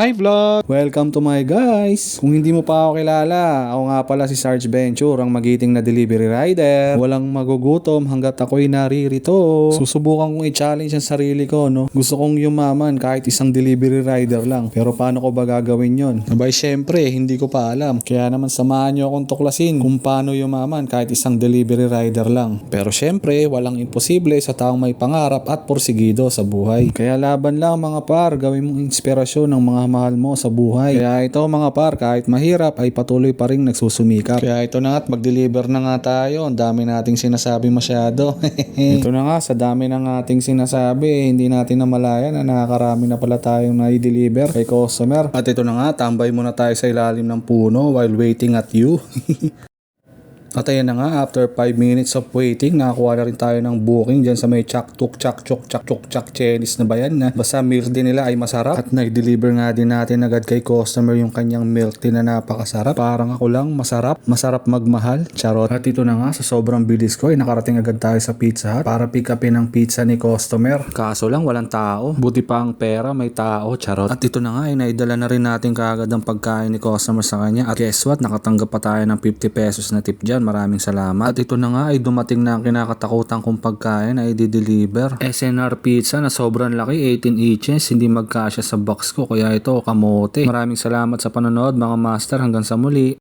Hi vlog! Welcome to my guys! Kung hindi mo pa ako kilala, ako nga pala si Sarge Venture, ang magiting na delivery rider. Walang magugutom hanggat ako'y naririto. Susubukan kong i-challenge ang sarili ko, no? Gusto kong yumaman kahit isang delivery rider lang. Pero paano ko ba gagawin yon? Abay, syempre, hindi ko pa alam. Kaya naman samahan nyo akong tuklasin kung paano yumaman kahit isang delivery rider lang. Pero syempre, walang imposible sa taong may pangarap at porsigido sa buhay. Kaya laban lang mga par, gawin mong inspirasyon ng mga mahal mo sa buhay. Kaya ito mga par, kahit mahirap ay patuloy pa rin nagsusumikap. Kaya ito na nga't mag-deliver na nga tayo. Ang dami nating sinasabi masyado. ito na nga, sa dami ng ating sinasabi, hindi natin namalaya na nakakarami na pala tayong na-deliver kay customer. At ito na nga, tambay muna tayo sa ilalim ng puno while waiting at you. At ayan na nga, after 5 minutes of waiting, nakakuha na rin tayo ng booking dyan sa may chak tuk chak chok chak Chinese na ba yan na. Basta milk din nila ay masarap. At nag-deliver nga din natin agad kay customer yung kanyang milk tea na napakasarap. Parang ako lang masarap. Masarap magmahal. Charot. At ito na nga sa sobrang bilis ko ay nakarating agad tayo sa pizza hut para pick upin ang pizza ni customer. Kaso lang walang tao. Buti pa ang pera may tao. Charot. At ito na nga ay naidala na rin natin kaagad ang pagkain ni customer sa kanya. At guess what nakatanggap pa tayo ng 50 pesos na tip dyan maraming salamat. At ito na nga ay dumating na ang kinakatakutan kong pagkain ay di-deliver. SNR pizza na sobrang laki 18 inches. Hindi magkasya sa box ko kaya ito kamote. Maraming salamat sa panonood mga master. Hanggang sa muli